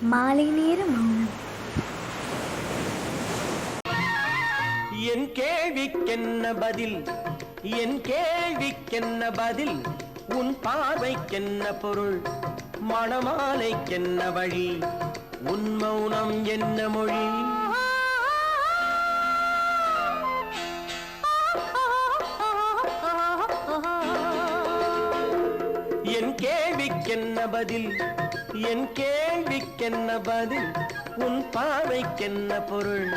மாலை நேர மௌனம் என் கேள்விக்கென்ன பதில்? என் கேள்விக்கென்ன பதில்? உன் பார்வைக்கென்ன பொருள்? மணமாலைக்கென்ன வழி? உன் மௌனம் என்ன மொழி? என் கேள்விக்கென்ன பதில்? என் கேள்விக்கென்ன பதில் உன் பார்வைக்கென்ன பொருள்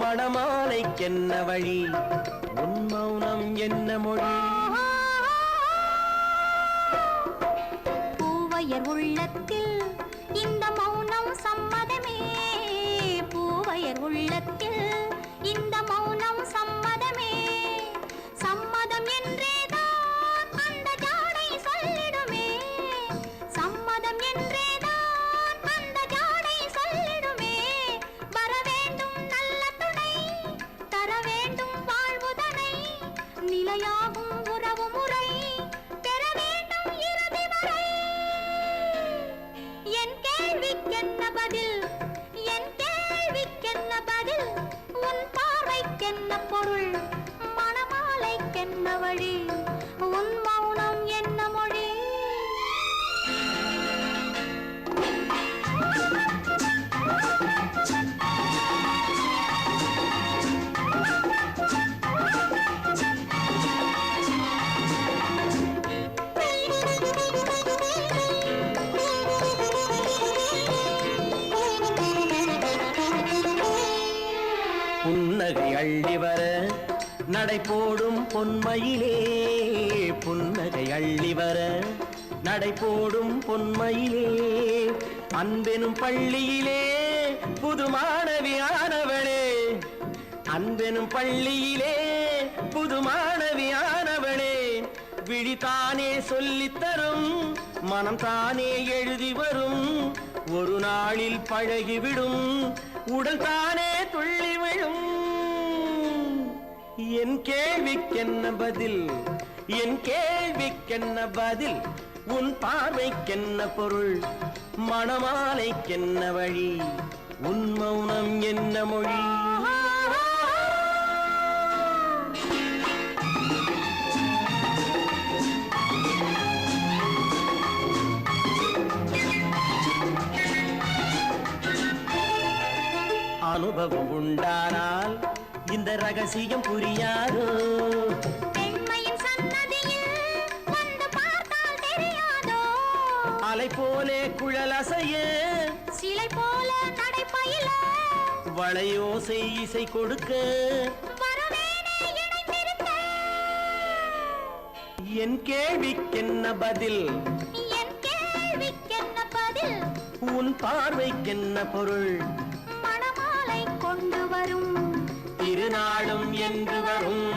மணமாலைக்கென்ன வழி உன் மௌனம் என்ன மொழி? பூவையர் உள்ளத்தில் இந்த மௌனம் சம்மதமே. பூவையர் உள்ளத்தில் இந்த வழி உன் புன்னகை அள்ளி வர நடை போடும் பொன்மையிலே. புன்னகை அள்ளி வர நடை போடும் பொன்மையிலே. அன்பெனும் பள்ளியிலே புது மாணவியானவளே அன்பெனும் பள்ளியிலே புது மாணவியானவளே விழி தானே சொல்லித்தரும் மனம் தானே எழுதி வரும் ஒரு நாளில் பழகிவிடும். உடல் தானே துள்ளி விழும். என் கேள்விக்கென்ன பதில்? என் கேள்விக்கென்ன பதில்? உன் பார்வைக்கென்ன பொருள்? மணமாலைக்கென்ன வழி? உன் மௌனம் என்ன மொழி? அனுபவம் உண்டானால் இந்த ரகசியம் புரியாதோ. அலை போலே குழல் அசைய சிலை போல நடைப்பயில வளையோசை இசை கொடுக்க. என் கேள்விக்கென்ன பதில்? உன் பார்வைக்கென்ன பொருள்? திருநாளும் என்று வரும்.